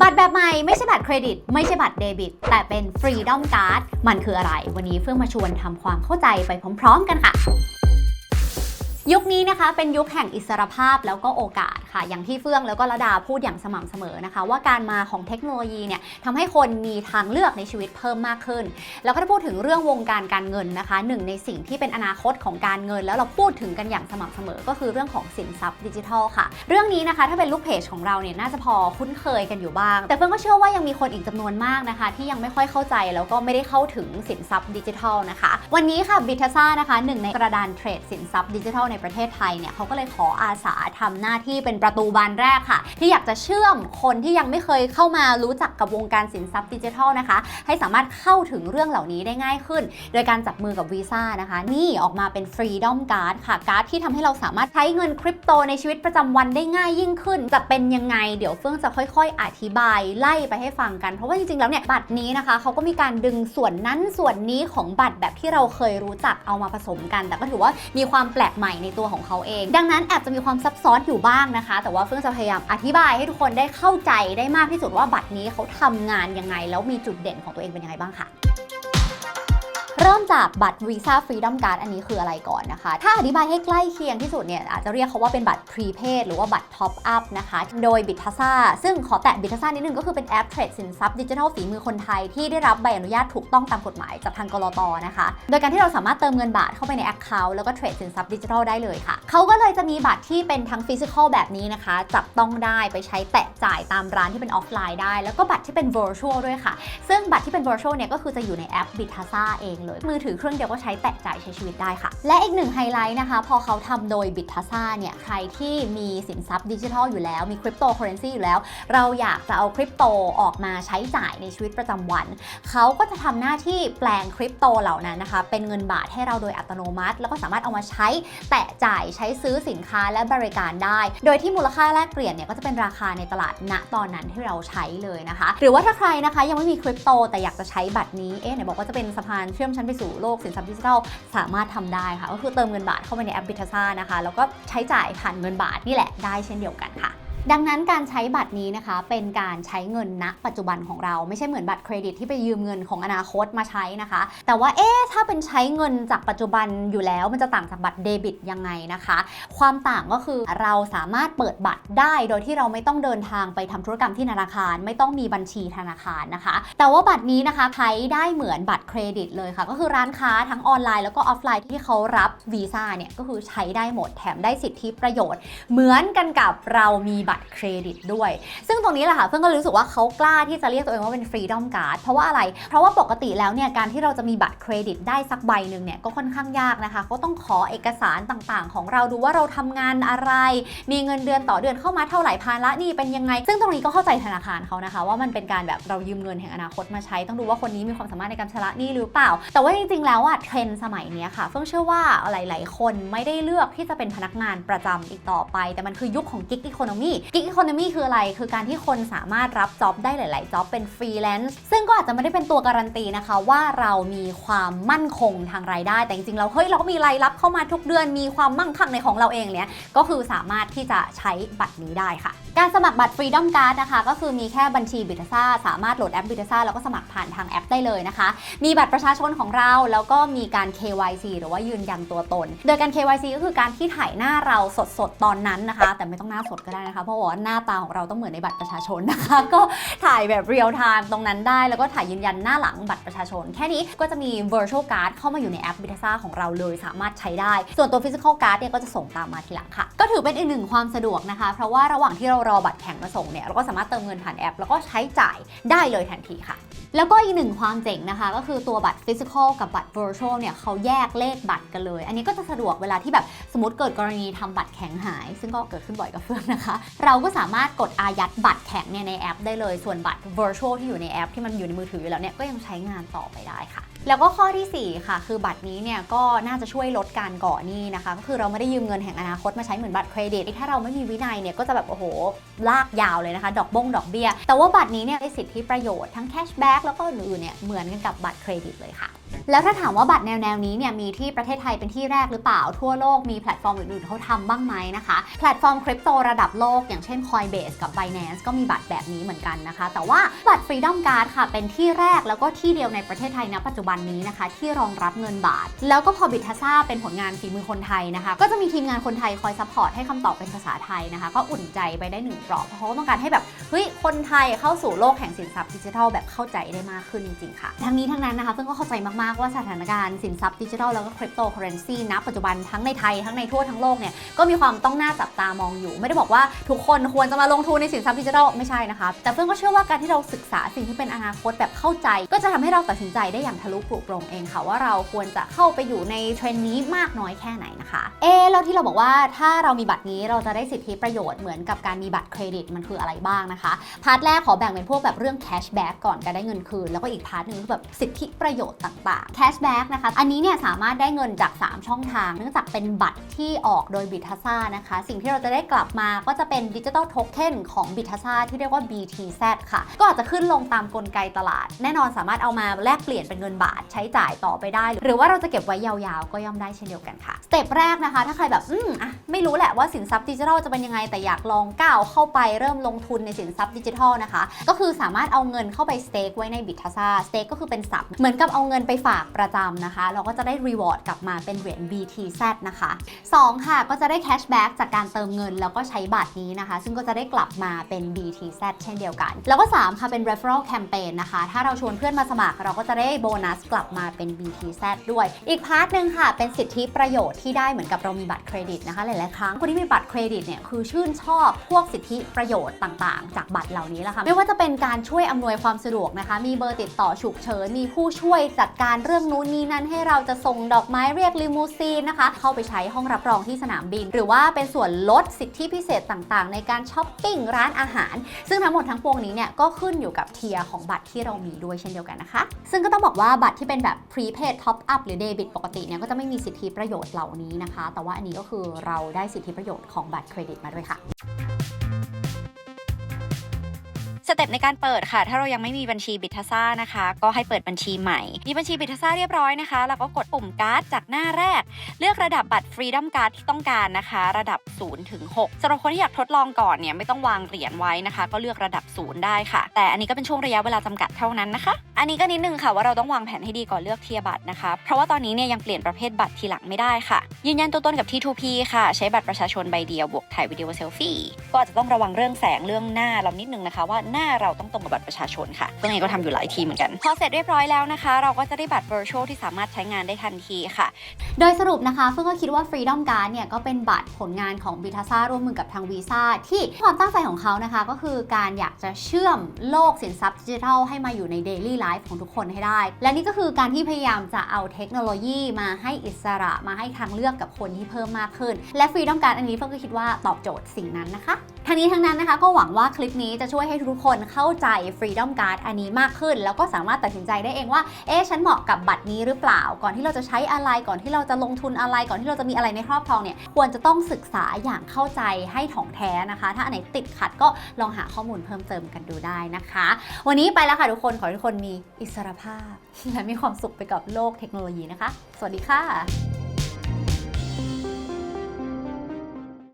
บัตรแบบใหม่ไม่ใช่บัตรเครดิต ไม่ใช่บัตรเดบิต แต่เป็น Freedom Card มันคืออะไร วันนี้เฟื่องมาชวนทำความเข้าใจไปพร้อม ๆ กันค่ะ ยุคนี้นะคะเป็นยุคแห่งอิสรภาพแล้วก็โอกาสค่ะ อย่างที่เฟื่องแล้วก็ระดาพูดอย่างสม่ำเสมอนะคะ ว่าการมาของเทคโนโลยีเนี่ยทำให้คนมีทางเลือกในชีวิตเพิ่มมากขึ้น แล้วก็ถ้าพูดถึงเรื่องวงการการเงินนะคะหนึ่งในสิ่งที่เป็นอนาคตของการเงิน แล้วเราพูดถึงกันอย่างสม่ำเสมอ ก็คือเรื่องของสินทรัพย์ดิจิทัลค่ะ เรื่องนี้นะคะถ้าเป็นลูกเพจของเราเนี่ยน่าจะพอคุ้นเคยกันอยู่บ้าง แต่เฟื่องก็เชื่อว่ายังมีคนอีกจำนวนมากนะคะ ที่ยังไม่ค่อยเข้าใจแล้วก็ไม่ได้เข้าถึงสินทรัพย์ดิจิทัลนะคะ วันนี้ค่ะบิทซ่านะคะหนึ่งในกระดานเทรดสินทรัพย์ดิจิทัลในประเทศไทยเนี่ยเขาก็เลยขออาสาทำหน้าที่เป็นประตูบานแรกค่ะ ที่อยากจะเชื่อมคนที่ยังไม่เคยเข้ามารู้จักกับวงการสินทรัพย์ดิจิทัลนะคะ ให้สามารถเข้าถึงเรื่องเหล่านี้ได้ง่ายขึ้น โดยการจับมือกับวีซ่านะคะ นี่ออกมาเป็น Freedom Card ค่ะ การ์ดที่ทำให้เราสามารถใช้เงินคริปโตในชีวิตประจำวันได้ง่ายยิ่งขึ้น จะเป็นยังไง เดี๋ยวเฟื่องจะค่อยๆ อธิบายไล่ไปให้ฟังกัน เพราะว่าจริงๆแล้วเนี่ยบัตรนี้นะคะเขาก็มีการดึงส่วนนั้นส่วนนี้ของบัตรแบบที่เราเคยรู้จักเอามาผสมกัน แต่ก็ถือว่ามีความแปลกใหม่ในตัวของเขาเอง ดังนั้นแอบจะมีความซับซ้อนอยู่บ้างนะคะ แต่ว่าเฟื่องจะพยายามอธิบายให้ทุกคนได้เข้าใจได้มากที่สุดว่าบัตรนี้เขาทำงานยังไง แล้วมีจุดเด่นของตัวเองเป็นยังไงบ้างค่ะ เริ่มจากบัตร Visa Freedom Card อันนี้คืออะไรก่อนนะคะ ถ้าอธิบายให้ใกล้เคียงที่สุดเนี่ยอาจจะเรียกเขาว่าเป็นบัตร Prepaid หรือว่าบัตร Top Up นะคะ โดย b i t a s a ซึ่งขอแตะ b i t a s a นิดนึงก็คือเป็นแอปเทรดสินทรัพย์ดิจิทัลฝีมือคนไทยที่ได้รับใบอนุญาตถูกต้องตามกฎหมายจากทางกรตนะคะ โดยการที่เราสามารถเติมเงินบาทเข้าไปใน Account แล้วก็เทรดสินทรัพย์ดิจิทัลได้เลยค่ะเขาก็เลยจะมีบัตรที่เป็นทั้งฟิสิกอลแบบนี้นะคะ จับต้องได้ไปใช้แตะจ่ายตามร้านที่เป็นออฟไลน์ได้ แล้วก็บัตรที่เป็น virtual ด้วยค่ะ ซึ่งบัตรที่เป็น virtual เนี่ยก็คือจะอยู่ในแอป b i t a s a เองเลย มือถือเครื่องเดียวก็ใช้แตะจ่ายใช้ชีวิตได้ค่ะ และอีกหนึ่งไฮไลท์นะคะ พอเขาทำโดย b i t a s a เนี่ย ใครที่มีสินทรัพย์ดิจิทัลอยู่แล้ว มีคริปโตเคอเรนซีอยู่แล้ว เราอยากจะเอาคริปโตออกมาใช้จ่ายในชีวิตประจำวัน เขาก็จะทำหน้าที่แปลงคริปโตเหล่านั้นนะคะ เป็นเงินบาทให้เราโดยอัตโนมัติ แล้วก็สามารถเอามาใช้แตะจ่ายใช้ซื้อสินค้าและบริการได้ โดยที่มูลค่าแลกเปลี่ยนเนี่ยก็จะเป็นราคาในตลาดณตอนนั้นที่เราใช้เลยนะคะ หรือว่าถ้าใครนะคะยังไม่มีคริปโตแต่อยากจะใช้บัตรนี้ เอ๊ะไหนบอกว่าจะเป็นสะพานเชื่อมชันไปสู่โลกสินทรัพย์ดิจิทัลสามารถทำได้ค่ะ ก็คือเติมเงินบาทเข้าไปในแอปบิทซ่านะคะ แล้วก็ใช้จ่ายผ่านเงินบาทนี่แหละได้เช่นเดียวกันค่ะ ดังนั้นการใช้บัตรนี้นะคะ เป็นการใช้เงินณปัจจุบันของเราไม่ใช่เหมือนบัตรเครดิตที่ไปยืมเงินของอนาคตมาใช้นะคะ แต่ว่าเอ๊ะถ้าเป็นใช้เงินจากปัจจุบันอยู่แล้ว มันจะต่างจากบัตรเดบิตยังไงนะคะ ความต่างก็คือเราสามารถเปิดบัตรได้ โดยที่เราไม่ต้องเดินทางไปทำธุรกรรมที่ธนาคาร ไม่ต้องมีบัญชีธนาคารนะคะ แต่ว่าบัตรนี้นะคะใช้ได้เหมือนบัตรเครดิตเลยค่ะ ก็คือร้านค้าทั้งออนไลน์แล้วก็ออฟไลน์ที่เขารับวีซ่าเนี่ยก็คือใช้ได้หมดแถมได้สิทธิประโยชน์ เหมือนกันกับเรามีบัตรเครดิตด้วย ซึ่งตรงนี้แหละค่ะเพื่อนก็รู้สึกว่าเขากล้าที่จะเรียกตัวเองว่าเป็น Freedom Card เพราะว่าอะไร เพราะว่าปกติแล้วเนี่ยการที่เราจะมีบัตรเครดิตได้สักใบหนึ่งเนี่ยก็ค่อนข้างยากนะคะก็ต้องขอเอกสารต่างๆ ของเราดูว่าเราทำงานอะไร มีเงินเดือนต่อเดือนเข้ามาเท่าไหร่ภาระนี่เป็นยังไง ซึ่งตรงนี้ก็เข้าใจธนาคารเขานะคะ ว่ามันเป็นการแบบเรายืมเงินแห่งอนาคตมาใช้ต้องดูว่าคนนี้มีความสามารถในการชำระหนี้หรือเปล่า แต่ว่าจริงๆแล้วอะเทรนด์สมัยนี้ค่ะเฟื่องเชื่อว่าหลาย ๆ คนไม่ได้เลือกที่จะเป็นพนักงานประจำอีกต่อไป แต่มันคือยุคของกิ๊กอีโคโนมีกิ๊กอีโคโนมีคืออะไร คือการที่คนสามารถรับจ็อบได้หลาย ๆ จ็อบเป็นฟรีแลนซ์ซึ่งก็อาจจะไม่ได้เป็นตัวการันตีนะคะ ว่าเรามีความมั่นคงทางรายได้ แต่จริง ๆ เราเฮ้ยเราก็มีรายรับเข้ามาทุกเดือนมีความมั่งคั่งในของเราเองเนี่ยก็คือสามารถที่จะใช้บัตรนี้ได้ค่ะ การสมัครบัตร Freedom Card นะคะก็คือมีแค่บัญชีบิทซ่าสามารถโหลดแอปบิทซ่าแล้วก็สมัครผ่านทางแอปได้เลยนะคะ มีบัตรประชาชนของเราแล้วก็มีการ KYC หรือว่ายืนยันตัวตน โดยการ KYC ก็คือการที่ถ่ายหน้าเราสดๆ ตอนนั้นนะคะ แต่ไม่ต้องหน้าสดก็ได้นะคะ เพราะว่าหน้าตาของเราต้องเหมือนในบัตรประชาชนนะคะ ก็ถ่ายแบบเรียลไทม์ตรงนั้นได้แล้วก็ถ่ายยืนยันหน้าหลังบัตรประชาชน แค่นี้ก็จะมี virtual card เข้ามาอยู่ในแอปบิทซ่าของเราเลยสามารถใช้ได้ ส่วนตัว physical card เนี่ยก็จะส่งตามมาทีหลังค่ะ ก็ถือเป็นอีกหนึ่งความสะดวกนะคะ เพราะว่าระหว่างที่เรารอบัตรแข็งมาส่งเนี่ยเราก็สามารถเติมเงินผ่านแอป แล้วก็ใช้จ่ายได้เลยทันทีค่ะ แล้วก็อีกหนึ่งความเจ๋งนะคะ ก็คือตัวบัตร physical กับบัตร virtual เนี่ยเขาแยกเลขบัตรกันเลย อันนี้ก็จะสะดวกเวลาที่แบบสมมติเกิดกรณีทำบัตรแข็งหาย ซึ่งก็เกิดขึ้นบ่อยกับเฟื่องนะคะ เราก็สามารถกดอายัดบัตรแข็งเนี่ยในแอป ได้เลยส่วนบัตร virtual ที่อยู่ในแอปที่มันอยู่ในมือถืออยู่แล้วเนี่ยก็ยังใช้งานต่อไปได้ค่ะแล้วก็ข้อทีสี่ 4 ค่ะ คือบัตรนี้เนี่ยก็น่าจะช่วยลดการก่อหนี้นะคะ ก็คือเราไม่ได้ยืมเงินแห่งอนาคตมาใช้เหมือนบัตรเครดิต ถ้าเราไม่มีวินัยเนี่ยก็จะแบบโอ้โห ลากยาวเลยนะคะ ดอกบงดอกเบี้ย แต่ว่าบัตรนี้เนี่ยได้สิทธิประโยชน์ทั้งแคชแบ็กแล้วก็อื่นๆเนี่ยเหมือนกันกับบัตรเครดิตเลยค่ะ แล้วถ้าถามว่าบัตรแนวแนวนี้เนี่ยมีที่ประเทศไทยเป็นที่แรกหรือเปล่าทั่วโลกมีแพลตฟอร์มอื่นๆเขาทำบ้างไหมนะคะ แพลตฟอร์มคริปโตระดับโลก อย่างเช่น Coinbase กับ Binance ก็มีบัตรแบบนี้เหมือนกันนะคะ แต่ว่าบัตร Freedom Card ค่ะ เป็นที่แรกแล้วก็ที่เดียวในประเทศไทยณปัจจุบันนี้นะคะ ที่รองรับเงินบาท แล้วก็พอบิทัซ่าเป็นผลงานฝีมือคนไทยนะคะ ก็จะมีทีมงานคนไทยคอยซัพพอร์ตให้คำตอบเป็นภาษาไทยนะคะ ก็อุ่นใจไปได้หนึ่งเปราะเพราะเขาต้องการให้แบบเฮ้ยคนไทยเข้าสู่โลกแห่งสินทรัพย์ดิจิทัลแบบเข้าใจได้มากขึ้นจริงๆค่ะ ทั้งนี้ทั้งนั้นนะคะเพิ่งก็เข้าใจมากๆว่าสถานการณ์สินทรัพย์ดิจิทัลแล้วก็คริปโตเคอเรนซีณปัจจุบันทั้งในไทยทั้งในทั่วทั้งโลกเนี่ยก็มีความต้องหน่าจับตามองอยู่ ไม่ได้บอกว่าทุกคนควรจะมาลงทุนในสินทรัพย์ดิจิทัลไม่ใช่นะคะ แต่เพิ่งก็เชื่อว่าการที่เราศึกษาสิ่งที่เป็นอนาคตแบบเข้าใจ ก็จะทำให้เราตัดสินใจได้อย่างทะลุปลุกโปรงเองค่ะว่าเราควรจะเข้าไปอยู่ในเทรนด์นี้มากน้อยแค่ไหนนะคะเอะแล้วที่เราบอกว่าถ้าเรามีบัตรนี้เราจะได้สิทธิประโยชน์เหมือนกับการมีบัตรเครดิตมันคืออะไรบ้างนะคะพาร์ทแรกขอแบ่งเป็นพวกแบบเรื่องแคชแบ็กก่อนการได้เงินคืน แล้วก็อีกพาร์ทหนึ่งคือแบบสิทธิประโยชน์ต่างแคชแบ็กนะคะ อันนี้เนี่ยสามารถได้เงินจาก 3 ช่องทาง เนื่องจากเป็นบัตรที่ออกโดยบิทัซ่านะคะ สิ่งที่เราจะได้กลับมาก็จะเป็นดิจิ t a ลโทเค็นของบิทัซ่าที่เรียกว่า BTZ ค่ะ ก็อาจจะขึ้นลงตามกลไกตลาด แน่นอนสามารถเอามาแลกเปลี่ยนเป็นเงินบาทใช้จ่ายต่อไปได้ หรือว่าเราจะเก็บไว้ยาวๆ ก็ย่อมได้เช่นเดียวกันค่ะ สเต็ปแรกนะคะ ถ้าใครแบบอืมอะไม่รู้แหละว่าสินทรัพย์ดิจิทัลจะเป็นยังไงแต่อยากลองก้าวเข้าไปเริ่มลงทุนในสินทรัพย์ดิจิทัลนะคะ ก็คือสามารถเอาเงินเข้าไปสเต็กไว้ในบิทัซ่าสเต็กก็คือเป็นสับเหมือนกับเอาเงินไปฝากประจำนะคะ เราก็จะได้รีวอร์ดกลับมาเป็นเหรียญ BTZ นะคะ 2 ค่ะ ก็จะได้แคชแบ็กจากการเติมเงิน แล้วก็ใช้บัตรนี้นะคะ ซึ่งก็จะได้กลับมาเป็น BTZ เช่นเดียวกัน แล้วก็ 3 ค่ะเป็น referral campaign นะคะ ถ้าเราชวนเพื่อนมาสมัคร เราก็จะได้โบนัสกลับมาเป็น BTZ ด้วย อีกพาร์ทหนึ่งค่ะ เป็นสิทธิประโยชน์ที่ได้เหมือนกับเรามีบัตรเครดิตนะคะ หลาย ๆ ครั้งคนที่มีบัตรเครดิตเนี่ยคือชื่นชอบพวกสิทธิประโยชน์ต่าง ๆ จากบัตรเหล่านี้แหละค่ะไม่ว่าจะเป็นการช่วยอำนวยความสะดวกนะคะ มีเบอร์ติดต่อฉุกเฉินมีผู้ช่วยจัดการเรื่องนู้นนี้นั่นให้เราจะส่งดอกไม้เรียกลิมูซีนนะคะ เข้าไปใช้ห้องรับรองที่สนามบิน หรือว่าเป็นส่วนลดสิทธิพิเศษต่างๆ ในการช้อปปิ้งร้านอาหาร ซึ่งทั้งหมดทั้งปวงนี้เนี่ยก็ขึ้นอยู่กับเทียร์ของบัตรที่เรามีด้วยเช่นเดียวกันนะคะ ซึ่งก็ต้องบอกว่าบัตรที่เป็นแบบ prepaid top up หรือ debit ปกติเนี่ยก็จะไม่มีสิทธิประโยชน์เหล่านี้นะคะ แต่ว่าอันนี้ก็คือเราได้สิทธิประโยชน์ของบัตรเครดิตมาด้วยค่ะ เต็ปในการเปิดค่ะ ถ้าเรายังไม่มีบัญชีบิทซ่านะคะ ก็ให้เปิดบัญชีใหม่มีบัญชีบิทซ่าเรียบร้อยนะคะแล้วก็กดปุ่มการ์ดจากหน้าแรก เลือกระดับบัตร Freedom Card ที่ต้องการนะคะ ระดับ0ถึง6สำหรับคนที่อยากทดลองก่อนเนี่ยไม่ต้องวางเหรียญไว้นะคะ ก็เลือกระดับ0ได้ค่ะ แต่อันนี้ก็เป็นช่วงระยะเวลาจำกัดเท่านั้นนะคะ อันนี้ก็นิดนึงค่ะว่าเราต้องวางแผนให้ดีก่อนเลือกเทียบัตรนะคะ เพราะว่าตอนนี้เนี่ยยังเปลี่ยนประเภทบัตรทีหลังไม่ได้ค่ะ ยืนยันตัวตนกับ T2P ค่ะ ใช้บัตรประชาชนใบเดียวบวกถ่ายวิดีโอเซลฟี่ก็อาจจะต้องระวังเรื่องแสงเรื่องหน้าเรานิดนึงนะคะว่าหน้าเราต้องตรงกับบัตรประชาชนค่ะก็ไงก็ทำอยู่หลายทีเหมือนกัน พอเสร็จเรียบร้อยแล้วนะคะ เราก็จะได้บัตร virtual ที่สามารถใช้งานได้ทันทีค่ะ โดยสรุปนะคะเฟื่องก็คิดว่า Freedom Card เนี่ยก็เป็นบัตรผลงานของ b i t a s a ร่วมมือกับทาง Visa ที่ความตั้งใจของเขานะคะ ก็คือการอยากจะเชื่อมโลกสินทรัพย์ดิจิทัลให้มาอยู่ใน Daily Life ของทุกคนให้ได้ และนี่ก็คือการที่พยายามจะเอาเทคโนโลยีมาให้อิสระมาให้ทางเลือกกับคนที่เพิ่มมากขึ้น และ Freedom Card อันนี้เฟื่องก็คิดว่าตอบโจทย์สิ่งนั้นนะคะ ทั้งนี้ทั้งนั้นนะคะก็หวังว่าคลิปนี้จะช่วยให้ทุกคนเข้าใจ Freedom Card อันนี้มากขึ้น แล้วก็สามารถตัดสินใจได้เองว่า เอ๊ะฉันเหมาะกับบัตรนี้หรือเปล่า ก่อนที่เราจะใช้อะไรก่อนที่เราจะลงทุนอะไรก่อนที่เราจะมีอะไรในครอบครองเนี่ยควรจะต้องศึกษาอย่างเข้าใจให้ถ่องแท้นะคะ ถ้าอันไหนติดขัดก็ลองหาข้อมูลเพิ่มเติมกันดูได้นะคะ วันนี้ไปแล้วค่ะทุกคนขอให้ทุกคนมีอิสรภาพและมีความสุขไปกับโลกเทคโนโลยีนะคะ สวัสดีค่ะ